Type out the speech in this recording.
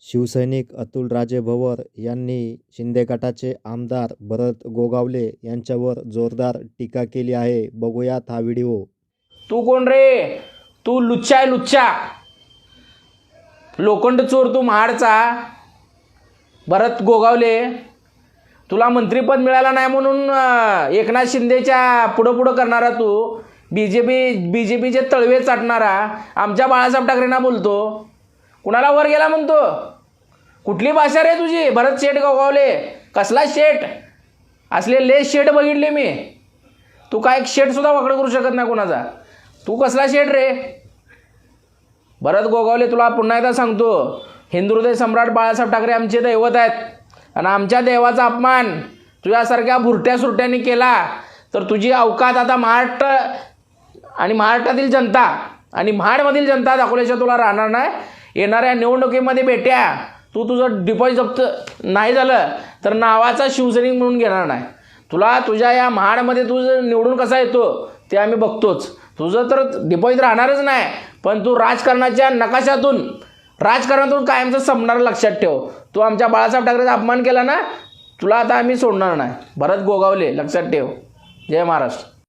शिवसैनिक अतुलराजे भवर यांनी शिंदे गटाचे आमदार भरत गोगावले यांच्यावर जोरदार टीका केली आहे. बघूयात हा व्हिडिओ. तू कोण रे? तू लुच्चा आहे लुच्चा. लोखंड चोर तू महाडचा. भरत गोगावले. तुला मंत्रीपद मिळालं नाही म्हणून एकनाथ शिंदेच्या पुढं पुढं करणारा तू. B J P B J पीचे तळवे चाटणारा. आमच्या बाळासाहेब ठाकरेंना बोलतो. कुणाला वर गेला म्हणतो? कुठली भाषा रे तुझी? भरत शेठ गोगावले. कसला शेठ? असले ले शेठ बघितले मी. तू काय एक शेठसुद्धा वाकडं करू शकत नाही कोणाचा. तू कसला शेठ रे? भरत गोगावले तुला पुन्हा एकदा सांगतो. हिंदुहृदय सम्राट बाळासाहेब ठाकरे आमचे दैवत आहेत. आणि आमच्या देवाचा अपमान तुझ्यासारख्या भुरट्या सुरट्यांनी केला. तर तुझी अवकात आता महाराष्ट्र आणि महाराष्ट्रातील जनता आणि महाडमधील जनता दाखवल्याशिवाय तुला राहणार नाही. येणाऱ्या निवडणुकीमध्ये भेट्या. तू तुझं डिपॉझिट जप्त नाही झालं तर नावाचा शिवसैनिक म्हणून घेणार नाही. तुला तुझ्या या महाडमध्ये तुझं निवडून कसा येतो ते आम्ही बघतोच. तुझं तर डिपॉझिट राहणारच नाही पण तू राजकारणाच्या नकाशातून राजकारणातून कायमचं संपणार लक्षात ठेव. तू आमच्या बाळासाहेब ठाकरेचा अपमान केला ना तुला आता आम्ही सोडणार नाही. भरत गोगावले लक्षात ठेव. जय महाराष्ट्र.